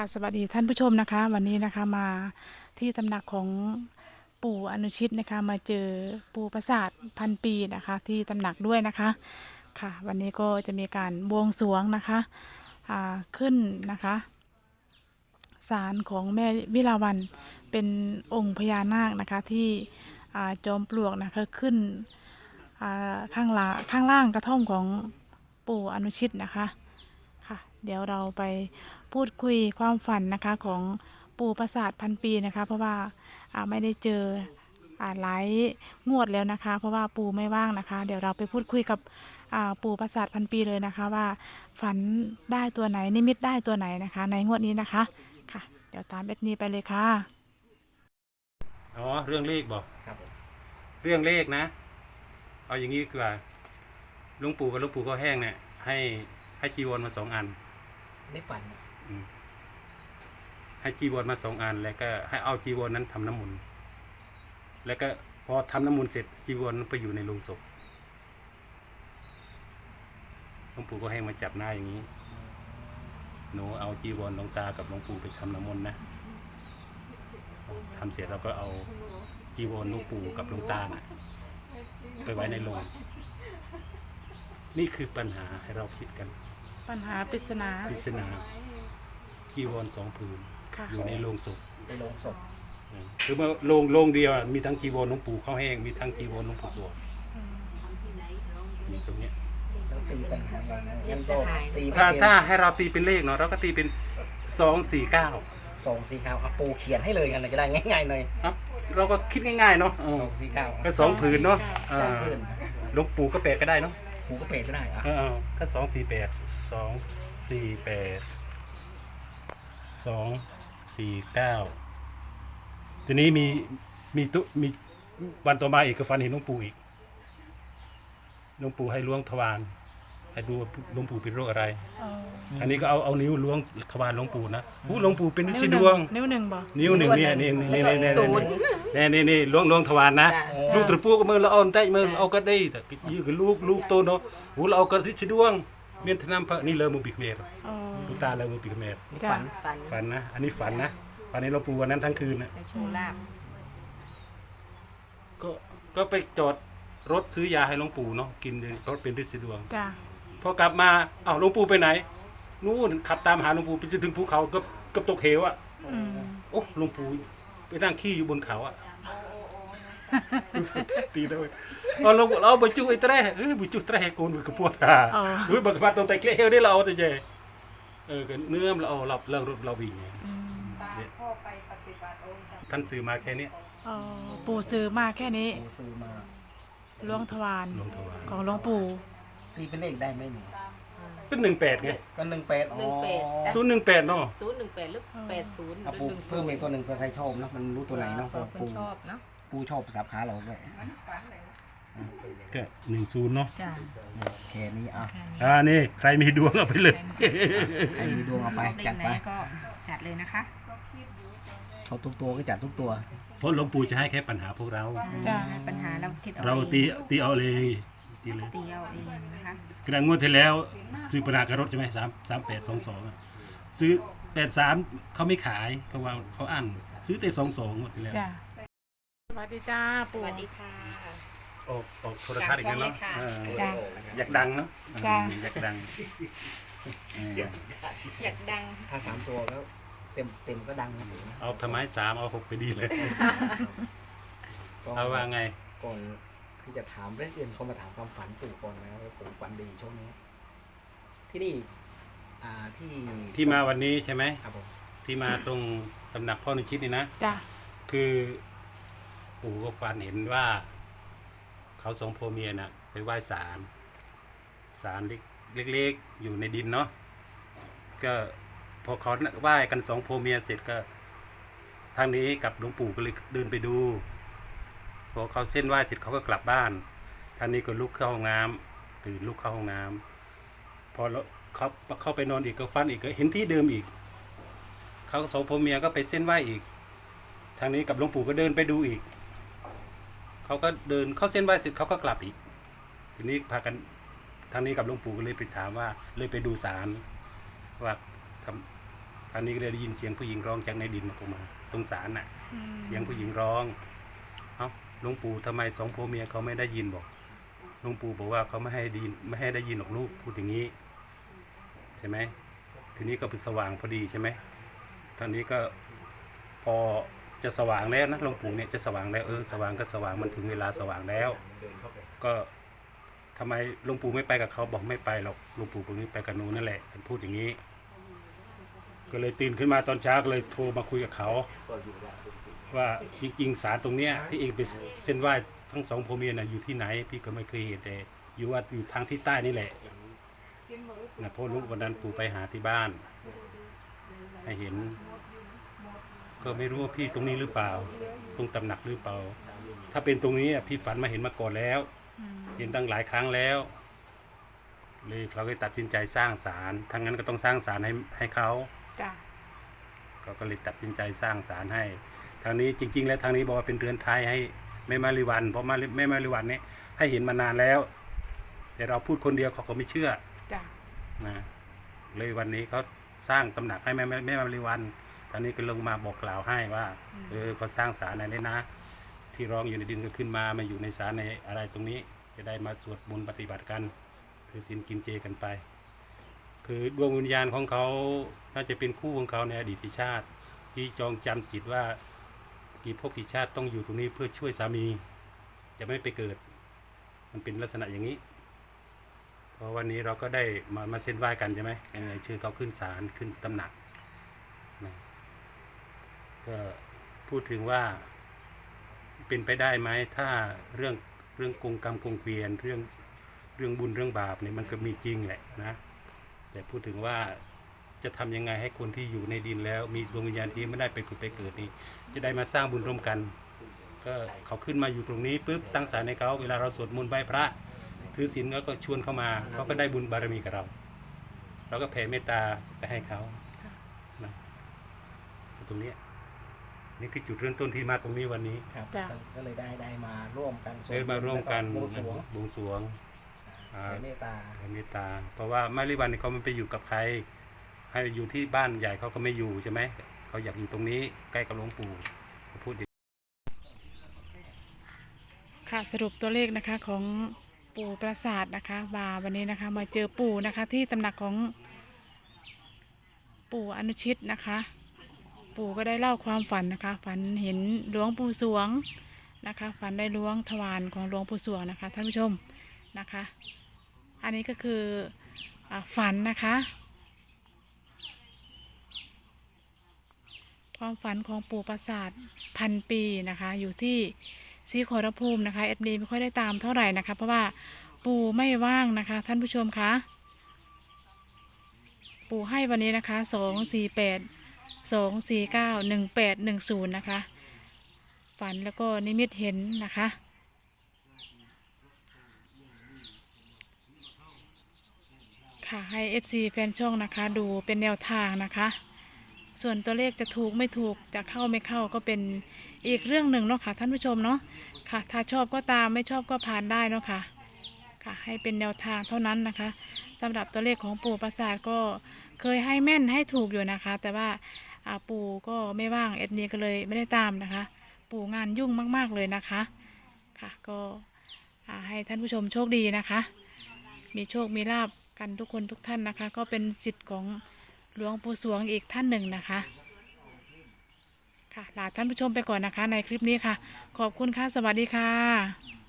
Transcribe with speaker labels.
Speaker 1: ค่ะสวัสดีท่านผู้ชมนะคะ วันนี้นะคะมาที่ตำหนักของปู่อนุชิตนะคะ มาเจอปู่ประสาทพันปีนะคะ ที่ตำหนักด้วยนะคะค่ะ วันนี้ก็จะมีการบวงสรวงนะคะขึ้นนะคะศาลของแม่วิลาวันเป็นองค์พญานาคนะคะที่จอมปลวกนะคะขึ้นข้างล่างข้างล่างกระท่อมของปู่อนุชิตนะคะค่ะ เดี๋ยวเราไป พูดคุยความฝันนะคะของปู่ประสาทพันปีนะคะ เพราะว่าอ่าไม่ได้เจออ่าหลายงวดแล้วนะคะ เพราะว่าปู่ไม่ว่างนะคะ เดี๋ยวเราไปพูดคุยกับอ่าปู่ประสาทพันปีเลยนะคะ ว่าฝันได้ตัวไหนนิมิตได้ตัวไหนนะคะ ในงวดนี้นะคะค่ะ เดี๋ยวตามเอ็ดนี้ไปเลยค่ะ
Speaker 2: อ๋อเรื่องเลขบอก
Speaker 3: ครับผม
Speaker 2: เรื่องเลขนะ เอาอย่างนี้ดีกว่าหลวงปู่กับหลวงปู่ก็แห้งเนี่ยให้ให้จีวรมาสองอัน
Speaker 3: ได้ฝัน
Speaker 2: อืม ให้จีวรมาสองอันแล้วก็ให้เอาจีวรนั้นทำน้ำมนต์แล้วก็พอทำน้ำมนต์เสร็จจีวรนั้นไปอยู่ในโลงศพหลวงปู่ก็ให้มาจับหน้าอย่างนี้หนูเอาจีวรหลวงตากับหลวงปู่ไปทำน้ำมนต์นะทำเสร็จเราก็เอาจีวรหลวงปู่กับหลวงตาน่ะไปไว้ในโรงนี่คือปัญหาให้เราคิดกัน
Speaker 1: ปัญหาปริศนา
Speaker 2: ปริศนา จีวรสองผืน
Speaker 1: ค่ะ
Speaker 2: อยู่ในโรงศพ
Speaker 3: ในโรงศพ
Speaker 2: อืมคือเมื่อโรงโรงเดียวอะมีทั้งจีวรหลวงปู่ข้าวแห้งมีทั้งจีวรหลวงปู่สวงนี่ตรงเนี้ย
Speaker 3: แล้วตีปัญหาอย่างนั้นงั้นก็ตี
Speaker 2: ถ้า
Speaker 3: เป็น
Speaker 2: ถ้าให้เราตีเป็นเลขเนาะเราก็ตีเป็นสองสี่เก้า
Speaker 3: สองสี่เก้าครับปูเขียนให้เลยกันเลยก็ได้ง่ายๆเลย
Speaker 2: ครับเราก็คิดง่ายๆเนาะเออ
Speaker 3: สองสี่เก้า
Speaker 2: ก็สองผืนเนาะ
Speaker 3: สอง
Speaker 2: อ่า
Speaker 3: พื้น
Speaker 2: หลวงปู่ก็แปดก็ได้เนาะ
Speaker 3: ปูก็เปรตก็ได้อะ
Speaker 2: เออก็สองสี่แปดสองสี่แปด สองสี่เก้าทีนี้มีมีตุมีวันต่อมาอีกก็ฝันเห็นหลวงปู่อีกหลวงปู่ให้ล้วงทวารให้ดูว่าหลวงปู่เป็นโรคอะไร
Speaker 1: เอ่อ
Speaker 2: อันนี้ก็เอาเอานิ้วล้วงทวารหลวงปู่นะอู้หลวงปู่เป็นฤท
Speaker 1: นิ้
Speaker 2: ธิ์
Speaker 1: ห
Speaker 2: ด
Speaker 1: นึ่
Speaker 2: วง
Speaker 1: นิ้วหนึ่งบอก
Speaker 2: นิ้วหนึ่งเนี่ยนี่นี่นี่นี่
Speaker 4: ศูนย์
Speaker 2: นี่นี่นี่ล้วงล้วงทวารนะ
Speaker 4: จ้ะ
Speaker 2: ลูกตะปูก็มือละอ่อนใจมือเอาก็ได้แต่ยื้อกับลูกลูกโตเนาะหูเราเอากระทิชดวงเมียนทนำพระนี่เลยมือปีกเมร
Speaker 1: อ๋อ
Speaker 2: ลูกตาเลยมือปีกเมร
Speaker 3: นี่
Speaker 1: จ้ะ
Speaker 3: ฝัน
Speaker 4: ฝัน
Speaker 2: ฝันนะ อันนี้ฝันนะฝันในเราปูวันนั้นทั้งคืนนะ
Speaker 4: ในโชว์ลาบ
Speaker 2: ก็ก็ไปจอดรถซื้อยาให้หลวงปู่เนาะกินเลยเพราะเป็นฤทธิ์ดวง
Speaker 1: จ้ะ
Speaker 2: พอกลับมาอ้าวหลวงปู่ไปไหน นู่นขับตามหาหลวงปู่ไปจนถึงภูเขาก็ก็ตกเหวอะ
Speaker 1: อืม
Speaker 2: โอ้หลวงปู่ไปนั่งขี้อยู่บนเขาอะตีด้วยเอาเราเราไปจุไอ้แตรเอ้ยไปจุแตรให้โกนไปกระพวกอะ
Speaker 1: อ๋อ
Speaker 2: เฮ้ยบักบัดตรงแต่เกลียวนี่เราเอาแต่เจ เออกันเนื้อมเราเอาเราเลิกรถเราวิ่งไง
Speaker 1: อืม
Speaker 2: เนี่ยท่านซื้อมาแค่เนี้ย
Speaker 1: อ๋อปู่ซื้อมาแค่นี้
Speaker 3: ปูซื้อมา
Speaker 1: หลวงทวาร
Speaker 2: หลวงทวาร
Speaker 1: ของหลวงปู่
Speaker 3: ตีเป็นเลขได้ไหมนี่
Speaker 2: เป็นหนึ่งแปดไง
Speaker 3: ก็หนึ่งแปดอ๋อ
Speaker 4: หนึ่งแปด
Speaker 2: ศูนย์หนึ่งแปดเนาะ
Speaker 4: ศูนย์หนึ่งแปดหรือแปดศูนย์ห
Speaker 3: เอา
Speaker 4: รือ
Speaker 3: ปู
Speaker 4: หนึ่ง
Speaker 3: เพิ่มอีกตัวหนึ่งเพื่อใครชอบเนอะมันรู้ตัวไหนเนาะ
Speaker 4: เผื่อค
Speaker 3: ปู
Speaker 4: นชอบเนาะ
Speaker 3: ปูชอบสับขาเราด้วย
Speaker 2: ก็หนึ่งศูนย์เนาะ
Speaker 4: จ้า
Speaker 3: แค่นี้อะ
Speaker 2: อ่านี่ใครมีดวงเอาไปเลย
Speaker 3: ใครมีดวงเอาไป
Speaker 4: ชอบเล
Speaker 3: จั
Speaker 4: ข
Speaker 3: ด
Speaker 4: ไหน
Speaker 3: ไป
Speaker 4: ก็จัดเลยนะคะ
Speaker 3: ชอบทุกตัวก็จัดทุกตัว
Speaker 2: เพราะหลวงปู่จะให้แค่ปัญหาพวกเรา
Speaker 1: จ้ะ
Speaker 4: ปัญหาเราคิดเอา
Speaker 2: เรา
Speaker 4: เอง
Speaker 2: ตีตีเอาเลยตีเลย
Speaker 4: ตีเอาเองนะคะ
Speaker 2: กระดานงวดที่แล้ว ซื้อปนากระรถใช่ไหมสามสามแปดสองสองซื้อแปดสามเขาไม่ขายเขาว่าเขาอั้นซื้อแต่สองสองงวดที่แล้ว
Speaker 1: จ้ะสวัสดีจ้า
Speaker 4: ส
Speaker 1: ปู่
Speaker 4: วัสดีค่ะ
Speaker 2: ออกออกโทรทัศน์อีกแล้วเนาะ
Speaker 4: ตามช่องเลยค่ะ
Speaker 2: เออ
Speaker 1: จ้ะ
Speaker 2: อยากดังเนาะ
Speaker 1: จ้ะ
Speaker 2: เอออยากดังเออ
Speaker 4: อยากดัง
Speaker 3: ถ้าสามตัวแล้วเต็มเต็มก็ดังนะปู่นะ
Speaker 2: เอาทำไมสามเอาหกไปดีเลย
Speaker 3: ก็
Speaker 2: เอาว่าไง
Speaker 3: ก่อนที่จะถามเรื่องอื่นเขามาถามความฝันปู่ก่อนนะครับว่าปู่ฝันดีช่วงนี้ ที่นี่ อ่าที่
Speaker 2: ที่มาวันนี้ใช่ไหม
Speaker 3: ครับผม
Speaker 2: ที่มาตรงตำหนักพ่อนุชิตนี่นะ
Speaker 1: จ้ะ
Speaker 2: คือปู่ก็ฝันเห็นว่า เขาสองโพเมียน่ะไปไหว้ศาลศาลเล็กๆอยู่ในดินเนาะก็พอเขาไหว้กันสองโพเมียเสร็จก็ทางนี้กับหลวงปู่ก็เลยเดินไปดูพอเขาเส้นไหว้เสร็จเขาก็กลับบ้านทางนี้ก็ลุกเข้าห้องน้ำตื่นลุกเข้าห้องน้ำพอแล้วเขาเข้าไปนอนอีกก็ฟันอีกก็เห็นที่เดิมอีก เขาสองโพเมียก็ไปเส้นไหว้อีก ทางนี้กับหลวงปู่ก็เดินไปดูอีก เขาก็เดินเข้าเส้นไหว้เสร็จเขาก็กลับอีก ทีนี้พากันทางนี้กับหลวงปู่ก็เลยไปถามว่า เลยไปดูศาลว่าทำทาวนี้ก็เลยได้ยินเสียงผู้หญิงร้องจากในดินออกมา ตรงศาลน่ะ เสียงผู้หญิงร้องเอ้าหลวงปู่ทำไมสองผัวเมียเขาไม่ได้ยินบอกหลวงปู่บอกว่าเขาไม่ให้ไดยินไม่ให้ได้ยินหรอกลูกพูดอย่างนี้ใช่ไหมทีนี้ก็เป็นสว่างพอดีใช่ไหมทางนี้ก็พอ จะสว่างแล้วนะหลวงปู่เนี่ยจะสว่างแล้วเออสว่างก็สว่างมันถึงเวลาสว่างแล้ว ก็ทำไมหลวงปู่ไม่ไปกับเขาบอกไม่ไปหรอกหลวงปู่คนนี้ไปกับหนูนั่นแหละมันพูดอย่างนี้ ก็เลยตื่นขึ้นมาตอนเช้าก็เลยโทรมาคุยกับเขาว่าจริงๆสารตรงเนี้ยที่เองไปเส้นไหว้ทั้งสองพ่อเมียน่ะอยู่ที่ไหน พี่ก็ไม่เคยเห็นแต่อยู่ว่าอยู่ทางที่ใต้นี่แหละนะพราะลุงวันนั้นปู่ไปหาที่บ้านให้เห็น ก็ไม่รู้ว่าพี่ตรงนี้หรือเปล่า ตรงตำหนักหรือเปล่า ถ้าเป็นตรงนี้อะพี่ฝันมาเห็นมาก่อนแล้ว
Speaker 1: อืม
Speaker 2: เห็นตั้งหลายครั้งแล้ว เลยเราก็ตัดสินใจสร้างศาลทั้งนั้นก็ต้องสร้างศาลให้ให้เขา
Speaker 1: จ้ะ
Speaker 2: เขาก็เลยตัดสินใจสร้างศาลให้ ทางนี้จริง ๆ แล้วทางนี้บอกว่าเป็นเรือนไทยให้แม่มาริวัน เพราะมาริแม่มาริวันเนี่ยให้เห็นมานานแล้ว แต่เราพูดคนเดียวเขาก็ไม่เชื่อ
Speaker 1: จ้ะ
Speaker 2: นะเลยวันนี้เขาสร้างตำหนักให้แม่แม่แม่มาริวัน ทางนี้ก็ลงมาบอกกล่าวให้ว่า เออเขาสร้างศาลอะไรเลยนะ ที่ร้องอยู่ในดินก็ขึ้นมามาอยู่ในศาลในอะไรตรงนี้ จะได้มาสวดมนต์ปฏิบัติกันถือศีลกินเจกันไป คือดวงวิญญาณของเขาน่าจะเป็นคู่ของเขาในอดีตชาติ ที่จองจำจิตว่ากี่ภพกี่ชาติต้องอยู่ตรงนี้เพื่อช่วยสามี จะไม่ไปเกิด มันเป็นลักษณะอย่างนี้เพราะวันนี้เราก็ได้มามาเส้นไหว้กันใช่ไหมเออเชิญเขาขึ้นศาลขึ้นตำหนักนะ ก็พูดถึงว่าเป็นไปได้ไหมถ้าเรื่องเรื่องกงกรรมกงเกวียนเรื่องเรื่องบุญเรื่องบาปเนี่ยมันก็มีจริงแหละนะ แต่พูดถึงว่าจะทำยังไงให้คนที่อยู่ในดินแล้ว มีดวงวิญญาณที่ไม่ได้ไปผุดไปเกิดนี่จะได้มาสร้างบุญร่วมกัน ก็เขาขึ้นมาอยู่ตรงนี้ปุ๊บตั้งศาลในเขาเวลาเราสวดมนต์ไหว้พระถือศีลแล้วก็ชวนเข้ามาเขาก็ได้บุญบารมีกับเรา เราก็แผ่เมตตาไปให้เขานะตรงนี้ นี่คือจุดเริ่มต้นที่มาตรงนี้วันนี้
Speaker 3: ครับ
Speaker 1: จ้ะ
Speaker 3: ก็ก็เลยได้ได้มาร่วมกันสวด
Speaker 2: ได้มาร่วมกัน
Speaker 3: แล้ก็บวงสรวง
Speaker 2: บวงสรวง อ่า
Speaker 3: แผ่เมตตา
Speaker 2: แผ่เมตตา เพราะว่ามาริวันนี่เขาไม่ไปอยู่กับใคร ให้อยู่ที่บ้านใหญ่เขาก็ไม่อยู่ใช่ไหมเขาอยากอยู่ตรงนี้ใกล้กับหลวงปู่เขาพูดอย่าง
Speaker 1: ค่ะสรุปตัวเลขนะคะของปู่ปราสาทนะคะว่าวันนี้นะคะมาเจอปู่นะคะที่ตำหนักของปู่อนุชิตนะคะ ปู่ก็ได้เล่าความฝันนะคะ ฝันเห็นหลวงปู่สวงนะคะ ฝันได้ล้วงทวารของหลวงปู่สวงนะคะท่านผู้ชมนะคะ อันนี้ก็คืออฝันนะคะ ความฝันของปู่ปราสาทพันปีนะคะ อยู่ที่ซีโครภูมินะคะเอ็ดดีไม่ค่อยได้ตามเท่าไหร่นะคะ เพราะว่าปู่ไม่ว่างนะคะ ท่านผู้ชมคะปู่ให้วันนี้นะคะสองสี่แปด สองสี่เก้าหนึ่งแปดหนึ่งศูนย์นะคะ ฝันแล้วก็นิมิตเห็นนะคะ ค่ะให้ FC แฟนช่องนะคะ ดูเป็นแนวทางนะคะ ส่วนตัวเลขจะถูกไม่ถูกจะเข้าไม่เข้าก็เป็นอีกเรื่องหนึ่งเนาะค่ะท่านผู้ชมเนาะค่ะ ถ้าชอบก็ตามไม่ชอบก็ผ่านได้เนาะค่ะ ค่ะ ให้เป็นแนวทางเท่านั้นนะคะสำหรับตัวเลขของปู่ประสาทก็เคยให้แม่นให้ถูกอยู่นะคะ แต่ว่าปู่ก็ไม่ว่างเอ็ดนี้ก็เลยไม่ได้ตามนะคะ ปู่งานยุ่งมากๆเลยนะคะ ค่ะก็ให้ท่านผู้ชมโชคดีนะคะ มีโชคมีลาบกันทุกคนทุกท่านนะคะ ก็เป็นสิทธิ์ของหลวงปู่สวงอีกท่านหนึ่งนะคะค่ะลาท่านผู้ชมไปก่อนนะคะในคลิปนี้ค่ะ ขอบคุณค่ะ สวัสดีค่ะ